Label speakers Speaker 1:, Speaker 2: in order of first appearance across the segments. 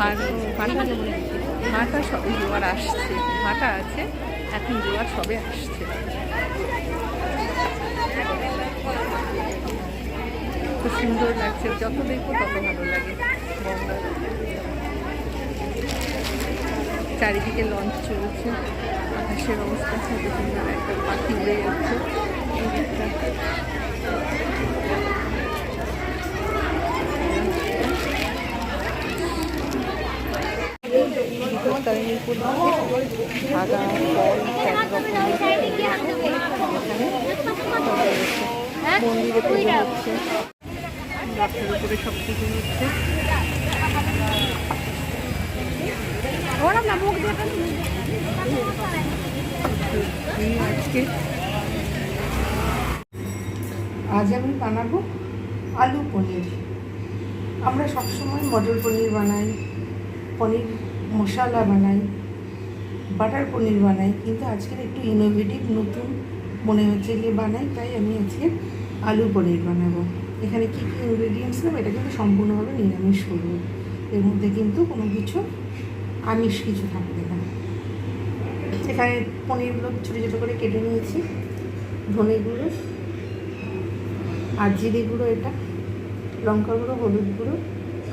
Speaker 1: ভাটা ভাটা সবে জোয়ার আসছে, ভাটা আছে, এখন জোয়ার সবে আসছে। খুব সুন্দর লাগছে, যত দেখব তত ভালো লাগে চারিদিকে লঞ্চ চলছে, আকাশের অবস্থা খুব সুন্দর, একটা পাখি উড়ে যাচ্ছে এই দিকটা। বিপত্তারিণীর উপর দিয়ে উপরে সব হচ্ছে আজকে
Speaker 2: আজ আমি বানাবো আলু পনির। আমরা সবসময় মটর পনির বানাই, পনির মশলা বানাই। বাটার পনির বানাই, কিন্তু আজকের একটু ইনোভেটিভ নতুন মনে হচ্ছে যে বানাই, তাই আমি আজকে আলু পনির বানাবো। এখানে কী কী ইনগ্রেডিয়েন্টস নেব, এটা কিন্তু সম্পূর্ণভাবে নিরামিষ করব এর মধ্যে কিন্তু কোনো কিছু আমিষ কিছু থাকবে না। এখানে পনিরগুলো ছোটো ছোটো করে কেটে নিয়েছি, ধনে গুঁড়ো আর জিরে গুঁড়ো এটা লঙ্কা গুঁড়ো, হলুদ গুঁড়ো,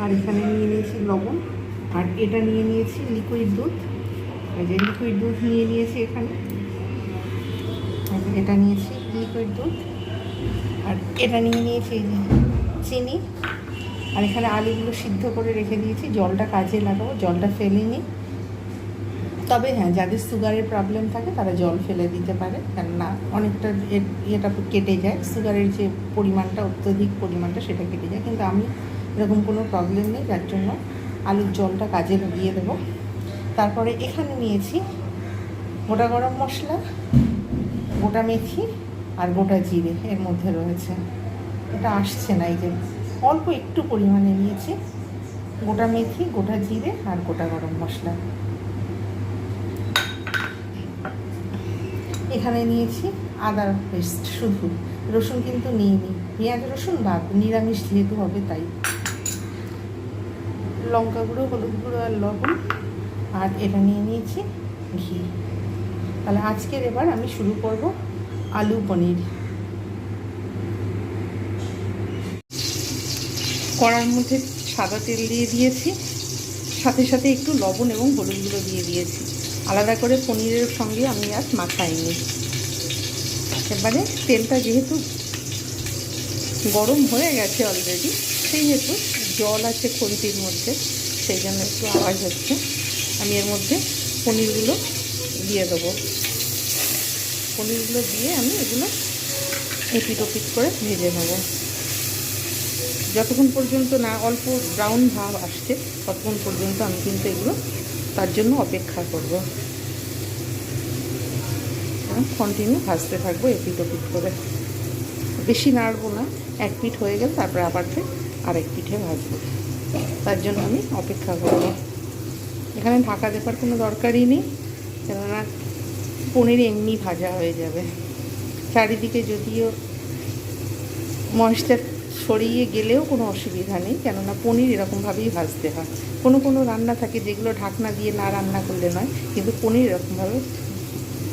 Speaker 2: আর এখানে নিয়ে নিয়েছি লবণ, আর এটা নিয়ে নিয়েছি লিকুইড দুধ। এই যে লিকুইড দুধ নিয়ে নিয়েছি এখানে। এটা নিয়েছি লিকুইড দুধ। আর এটা নিয়ে নিয়েছি এই যে চিনি। আর এখানে আলুগুলো সিদ্ধ করে রেখে দিয়েছি, জলটা কাজে লাগাবো, জলটা ফেলে নিই তবে হ্যাঁ যাদের সুগারের প্রবলেম থাকে, তারা জল ফেলে দিতে পারে। কেননা অনেকটা ইয়েটা কেটে যায় সুগারের যে পরিমাণটা, অত্যধিক পরিমাণটা, সেটা কেটে যায়। কিন্তু আমি এরকম কোনো প্রবলেম নেই, যার জন্য আলুর জলটা কাজে লাগিয়ে দেবো। তারপরে এখানে নিয়েছি গোটা গরম মশলা, গোটা মেথি আর গোটা জিরে এর মধ্যে রয়েছে। এটা আসছে না, এই যে অল্প একটু পরিমাণে নিয়েছি। গোটা মেথি, গোটা জিরে আর গোটা গরম মশলা। এখানে নিয়েছি আদা পেস্ট শুধু, রসুন কিন্তু নিইনি। পেঁয়াজ, রসুন বাদ, নিরামিষ যেহেতু হবে তাই। লঙ্কা গুঁড়ো, হলুদ গুঁড়ো আর লবণ। আর এটা নিয়ে নিয়েছি ঘি। তাহলে আজকের এবার আমি শুরু করব আলু পনির। কড়ার মধ্যে সাদা তেল দিয়ে দিয়েছি, সাথে সাথে একটু লবণ এবং হলুদ গুঁড়ো দিয়ে দিয়েছি। আলাদা করে পনিরের সঙ্গে আমি আর মাখাইনি। এবারে তেলটা যেহেতু গরম হয়ে গেছে অলরেডি সেই হেতু জল আছে খন্তির মধ্যে, সেই জন্য একটু আওয়াজ হচ্ছে। আমি এর মধ্যে পনিরগুলো দিয়ে দেবো। পনিরগুলো দিয়ে আমি এগুলো এপিট ওপিট করে ভেজে নেব। যতক্ষণ পর্যন্ত না অল্প ব্রাউন ভাব আসছে, ততক্ষণ পর্যন্ত আমি কিন্তু এগুলো তার জন্য অপেক্ষা করব। কন্টিনিউ ভাজতে থাকব এপিট ওপিট করে। বেশি নাড়বো না, এক পিঠ হয়ে গেলে তারপরে আবার আরেক পিঠে ভাজবো। তার জন্য আমি অপেক্ষা করব। এখানে ঢাকা দেবার কোনো দরকারই নেই, কেননা পনির এমনি ভাজা হয়ে যাবে। চারিদিকে যদিও ময়েশ্চার সরিয়ে গেলেও কোনো অসুবিধা নেই, কেননা পনির এরকমভাবেই ভাজতে হয়। কোনো কোনো রান্না থাকে যেগুলো ঢাকনা দিয়ে না রান্না করলে নয়, কিন্তু পনির এরকমভাবে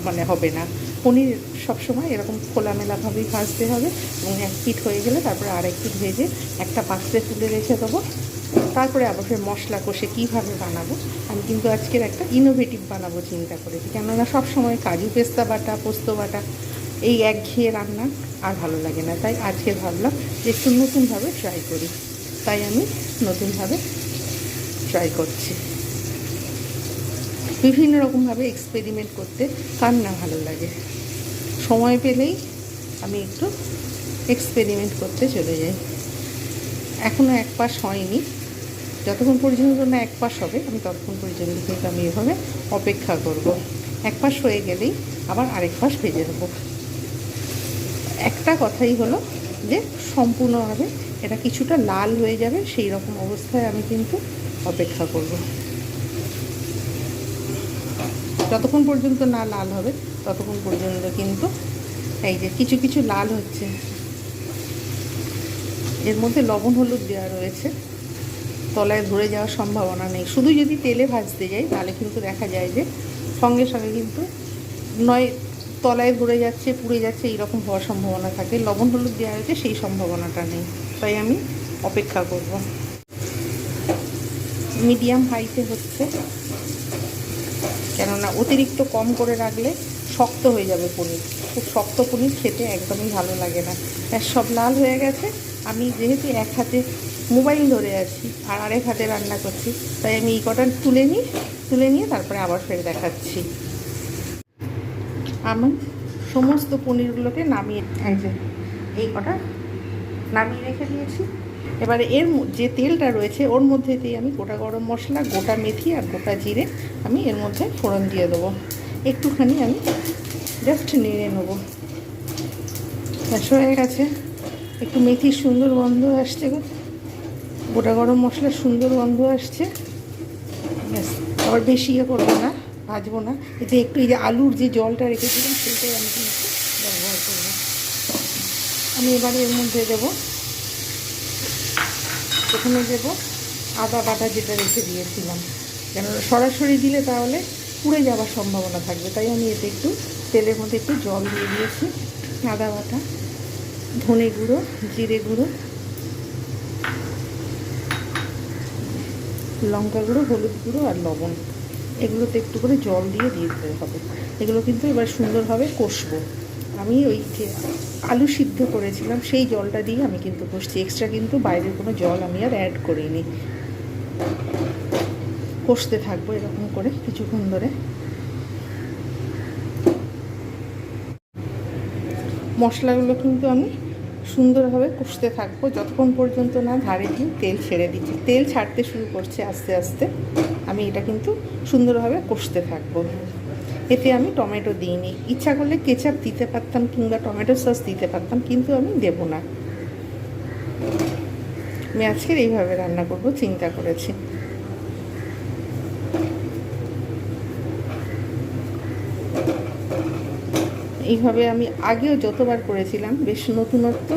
Speaker 2: মানে হবে না। পনির সবসময় এরকম খোলামেলাভাবেই ভাজতে হবে এবং এক পিঠ হয়ে গেলে তারপরে আরেক পিঠ ভেজে একটা পাত্রে তুলে রেখে দেবো। তারপরে আবার ফের মশলা কষে কীভাবে বানাবো? আমি কিন্তু আজকের একটা ইনোভেটিভ বানাবো চিন্তা করেছি। কেননা সবসময় কাজু পেস্তা বাটা, পোস্ত বাটা এই একঘেয়ে রান্না আর ভালো লাগে না। তাই আজকে ভাবলাম যে একটু নতুনভাবে ট্রাই করি। তাই আমি নতুনভাবে ট্রাই করছি। বিভিন্ন রকমভাবে এক্সপেরিমেন্ট করতে কার না ভালো লাগে। সময় পেলেই আমি একটু এক্সপেরিমেন্ট করতে চলে যাই। এখনও এক পাশ হয়নি।
Speaker 1: যতক্ষণ পর্যন্ত না এক পাশ হবে, আমি ততক্ষণ পর্যন্ত কিন্তু আমি এভাবে অপেক্ষা করব। এক পাশ হয়ে গেলেই আবার আরেক পাশ ভেজে নেব। একটা কথাই হলো যে সম্পূর্ণভাবে এটা কিছুটা লাল হয়ে যাবে, সেই রকম অবস্থায় আমি কিন্তু অপেক্ষা করব। যতক্ষণ পর্যন্ত না লাল হবে, ততক্ষণ পর্যন্ত কিন্তু এই যে কিছু কিছু লাল হচ্ছে, এর মধ্যে লবণ হলুদ দেওয়া রয়েছে। তলায় ধরে যাওয়ার সম্ভাবনা নেই। শুধু যদি তেলে ভাজতে যাই, তাহলে কিন্তু দেখা যায় যে সঙ্গে সঙ্গে কিন্তু নয়, তলায় ধরে যাচ্ছে, পুড়ে যাচ্ছে, এইরকম হওয়ার সম্ভাবনা থাকে। লবণ হলুদ দেওয়া হয়েছে, সেই সম্ভাবনাটা নেই। তাই আমি অপেক্ষা করব। মিডিয়াম হাইতে হচ্ছে। কেননা অতিরিক্ত কম করে রাখলে শক্ত হয়ে যাবে পনির। খুব শক্ত পনির খেতে একদমই ভালো লাগে না। সব লাল হয়ে গেছে। আমি যেহেতু এক হাতে মোবাইল ধরে আছি, আর আরেক হাতে রান্না করছি। তাই আমি এই কটা তুলে নিই, তুলে নিয়ে তারপরে আবার ফের দেখাচ্ছি। আমি সমস্ত পনিরগুলোকে নামিয়ে, এই যে, এই কটা নামিয়ে রেখে দিয়েছি। এবারে এর যে তেলটা রয়েছে, ওর মধ্যে দিয়ে আমি গোটা গরম মশলা, গোটা মেথি আর গোটা জিরে আমি এর মধ্যে ফোড়ন দিয়ে দেবো। একটুখানি আমি জাস্ট নেড়ে নেব। ব্যাস, হয়ে গেছে। একটু মেথির সুন্দর গন্ধ আসছে গো। গোটা গরম মশলার সুন্দর গন্ধ আসছে। ব্যাস, আবার বেশি ইয়ে করব না, ভাজবো না। এতে একটু, এই যে আলুর যে জলটা রেখেছিলাম, সেইটাই আমি কিন্তু ব্যবহার করব। আমি এবারে এর মধ্যে দেবো। প্রথমে দেব আদা বাটা যেটা রেখে দিয়েছিলাম। কেন, সরাসরি দিলে তাহলে পুড়ে যাওয়ার সম্ভাবনা থাকবে। তাই আমি এতে একটু তেলের মধ্যে একটু জল দিয়ে দিয়েছি। আদা বাটা, ধনে গুঁড়ো, জিরে গুঁড়ো লঙ্কা গুঁড়ো হলুদ গুঁড়ো আর লবণ। এগুলোতে একটু করে জল দিয়ে দিয়ে দিতে হবে। এগুলো কিন্তু এবার সুন্দরভাবে কষবো। আমি ওই যে আলু সিদ্ধ করেছিলাম, সেই জলটা দিয়ে আমি কিন্তু কষছি। এক্সট্রা কিন্তু বাইরের কোনো জল আমি আর অ্যাড করিনি। কষতে থাকব এরকম করে কিছুক্ষণ ধরে। মশলাগুলো কিন্তু আমি সুন্দরভাবে কষতে থাকব। যতক্ষণ পর্যন্ত না ধারে দিয়ে তেল ছেড়ে দিচ্ছি। তেল ছাড়তে শুরু করছে আস্তে আস্তে। আমি এটা কিন্তু সুন্দরভাবে কষতে থাকব। এতে আমি টমেটো দিইনি ইচ্ছা করলে কেচাপ দিতে পারতাম কিংবা টমেটো সস দিতে পারতাম, কিন্তু আমি দেব না। আমি আজকের এইভাবে রান্না করব, চিন্তা করেছি। এইভাবে আমি আগেও যতবার করেছিলাম, বেশ নতুনত্ব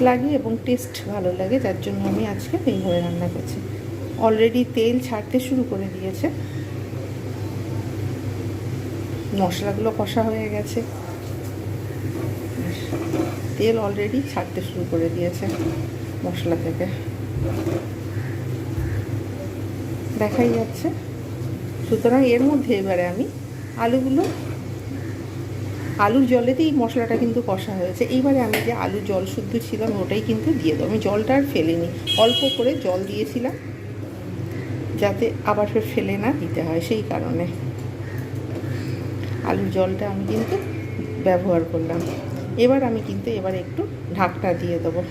Speaker 1: লাগে এবং টেস্ট ভালো লাগে, যার জন্য আমি আজকে এইভাবে রান্না করছি। অলরেডি তেল ছাড়তে শুরু করে দিয়েছে। মশলাগুলো কষা হয়ে গেছে। তেল অলরেডি ছাড়তে শুরু করে দিয়েছে মশলা থেকে। দেখাই যাচ্ছে। সুতরাং এর মধ্যে এবারে আমি আলুগুলো আলুর জলেতেই মশলাটা কিন্তু কষা হয়েছে। এইবারে আমি যে আলু জল শুদ্ধ ছিলাম ওটাই কিন্তু দিয়ে দেবো। আমি জলটা আর ফেলিনি। অল্প করে জল দিয়েছিলাম, যাতে আবার ফের ফেলে না দিতে হয় সেই কারণে। আলুর জলটা আমি কিন্তু ব্যবহার করলাম। এবার আমি কিন্তু এবার একটু ঢাকটা দিয়ে দেবো।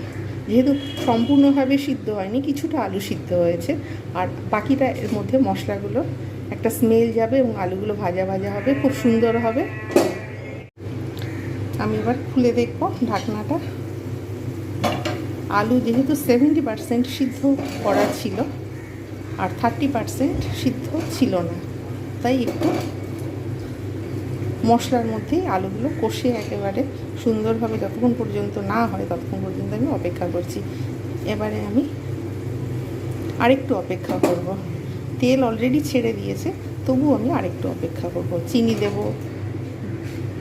Speaker 1: যেহেতু সম্পূর্ণভাবে সিদ্ধ হয়নি, কিছুটা আলু সিদ্ধ হয়েছে। আর বাকিটা এর মধ্যে মশলাগুলো, একটা স্মেল যাবে এবং আলুগুলো ভাজা ভাজা হবে, খুব সুন্দর হবে। আমি এবার খুলে দেখব ঢাকনাটা। আলু যেহেতু সেভেন্টি পারসেন্ট সিদ্ধ করা ছিল, আর থার্টি পারসেন্ট সিদ্ধ ছিল না, তাই একটু মশলার মধ্যেই আলুগুলো কষে একেবারে সুন্দরভাবে যতক্ষণ পর্যন্ত না হয় ততক্ষণ পর্যন্ত আমি অপেক্ষা করছি। এবারে আমি আরেকটু অপেক্ষা করব। তেল অলরেডি ছেড়ে দিয়েছে তবু আমি আরেকটু অপেক্ষা করব। চিনি দেব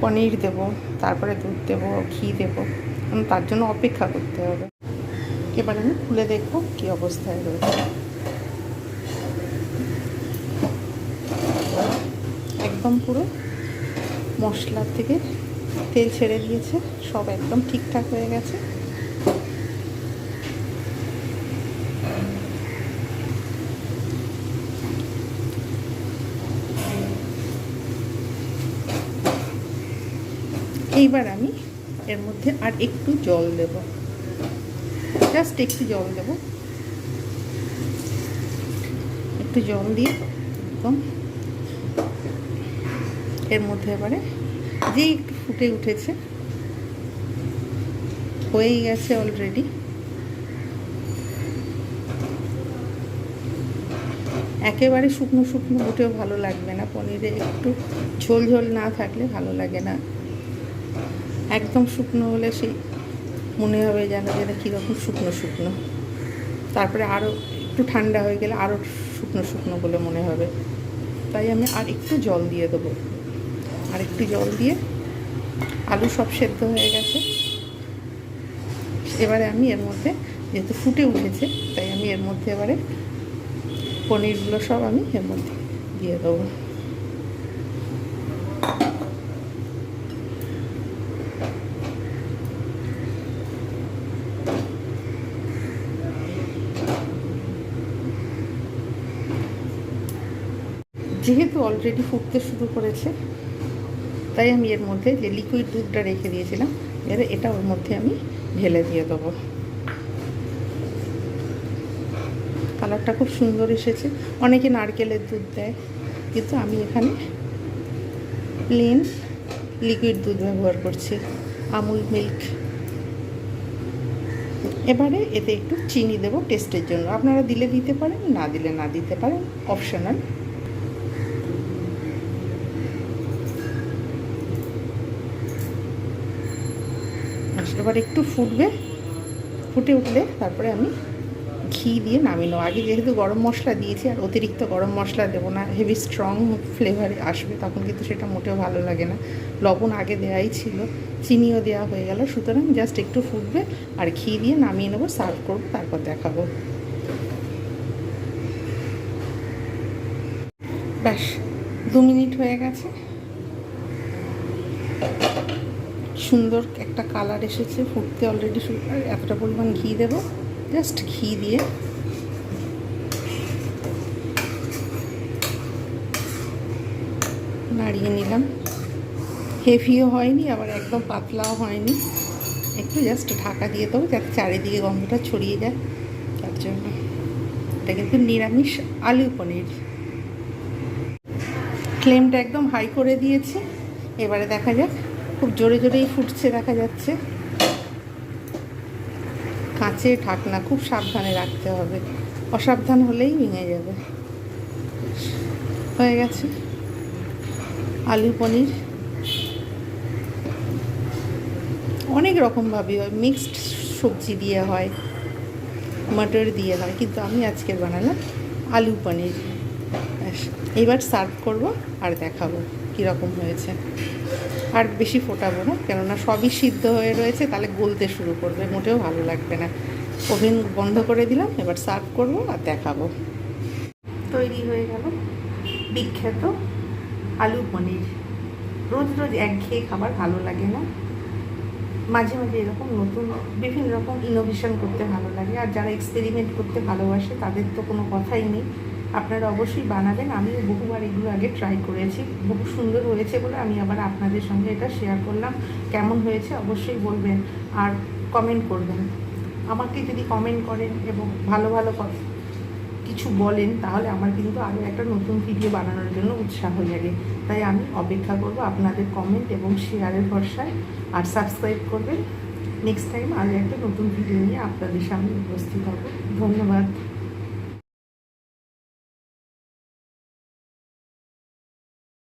Speaker 1: পনির দেব, তারপরে দুধ দেব, ঘি দেব আমি তার জন্য অপেক্ষা করতে হবে। এবার আমি খুলে দেখব কী অবস্থায় রয়েছে। একদম পুরো মশলার থেকে তেল ছেড়ে দিয়েছে, সব একদম ঠিকঠাক হয়ে গেছে। এইবার আমি এর মধ্যে আর একটু জল দেব। জাস্ট একটু জল দেব। একটু জল দিয়ে একদম এর মধ্যে এবারে যে একটু ফুটে উঠেছে, হয়েই গেছে অলরেডি একেবারে শুকনো শুকনো, মোটেও ভালো লাগবে না। পনিরে একটু ঝোল ঝোল না থাকলে ভালো লাগে না। একদম শুকনো হলে সেই মনে হবে যেন যেন কীরকম শুকনো শুকনো। তারপরে আরও একটু ঠান্ডা হয়ে গেলে আরও শুকনো শুকনো বলে মনে হবে। তাই আমি আর একটু জল দিয়ে দেবো। আর একটু জল দিয়ে আলু সব সেদ্ধ হয়ে গেছে। এবারে আমি এর মধ্যে, যেহেতু ফুটে উঠেছে, তাই আমি এর মধ্যে এবারে পনিরগুলো সব আমি এর মধ্যে দিয়ে দেবো। যেহেতু অলরেডি ফুটতে শুরু করেছে, তাই আমি এর মধ্যে যে লিকুইড দুধটা রেখে দিয়েছিলাম এবারে এটা ওর মধ্যে আমি ঢেলে দিয়ে দেবো। কালারটা খুব সুন্দর এসেছে। অনেকে নারকেলের দুধ দেয়, কিন্তু আমি এখানে প্লেন লিকুইড দুধ ব্যবহার করছি, আমুল মিল্ক এবারে এতে একটু চিনি দেবো টেস্টের জন্য। আপনারা দিলে দিতে পারেন, না দিলে না দিতে পারেন অপশনাল এবার একটু ফুটবে, ফুটে উঠলে তারপরে আমি ঘি দিয়ে নামিয়ে নেব। আগে যেহেতু গরম মশলা দিয়েছি আর অতিরিক্ত গরম মশলা দেবো না হেভি স্ট্রং ফ্লেভারে আসবে, তখন কিন্তু সেটা মোটেও ভালো লাগে না। লবণ আগে দেওয়াই ছিল, চিনিও দেওয়া হয়ে গেল, সুতরাং জাস্ট একটু ফুটবে আর ঘি দিয়ে নামিয়ে নেব সার্ভ করব, তারপর দেখাবো। ব্যাস, দু মিনিট হয়ে গেছে। সুন্দর একটা কালার এসেছে, ফুটতে অলরেডি এতটা পরিমাণ ঘি দেবো। জাস্ট ঘি দিয়ে। নাড়িয়ে নিলাম। হেভিও হয়নি, আবার একদম পাতলাও হয়নি। একটু জাস্ট ঢাকা দিয়ে দেবো যাতে চারিদিকে গন্ধটা ছড়িয়ে যায়। তার জন্য। এটা কিন্তু নিরামিষ আলু পনির। ফ্লেমটা একদম হাই করে দিয়েছি। এবারে দেখা যাক। খুব জোরে জোরেই ফুটছে, দেখা যাচ্ছে। কাঁচে ঢাকনা, খুব সাবধানে রাখতে হবে। অসাবধান হলেই ভেঙে যাবে। হয়ে গেছে। আলু, পনির। অনেক রকমভাবে হয়। মিক্সড সবজি দিয়ে হয়, মটর দিয়ে হয়, কিন্তু আমি আজকে বানালাম আলু, পনির। এবার সার্ভ করব আর দেখাবো কীরকম হয়েছে। আর বেশি ফোটাবো না, কেননা সবই সিদ্ধ হয়ে রয়েছে, তাহলে গলতে শুরু করবে, মোটেও ভালো লাগবে না। ওভেন বন্ধ করে দিলাম, এবার সার্ভ করব আর দেখাবো। তৈরি হয়ে গেল বিখ্যাত আলু পনির। রোজ রোজ একঘেয়ে খাবার ভালো লাগে না। মাঝে মাঝে এরকম নতুন, বিভিন্ন রকম ইনোভেশন করতে ভালো লাগে, আর যারা এক্সপেরিমেন্ট করতে ভালোবাসে, তাদের তো কোনো কথাই নেই। আপনারা অবশ্যই বানাবেন। আমিও বহুবার এগুলো আগে ট্রাই করেছি। বহু সুন্দর হয়েছে বলে আমি আবার আপনাদের সঙ্গে এটা শেয়ার করলাম। কেমন হয়েছে অবশ্যই বলবেন আর কমেন্ট করবেন। আমাকে যদি কমেন্ট করেন এবং ভালো ভালো কিছু বলেন, তাহলে আমার কিন্তু আরও একটা নতুন ভিডিও বানানোর জন্য উৎসাহ জাগে তাই আমি অপেক্ষা করব আপনাদের কমেন্ট এবং শেয়ারের ভরসায়। আর সাবস্ক্রাইব করবেন। নেক্সট টাইম আরও একটা নতুন ভিডিও নিয়ে আপনাদের সামনে উপস্থিত হব। ধন্যবাদ।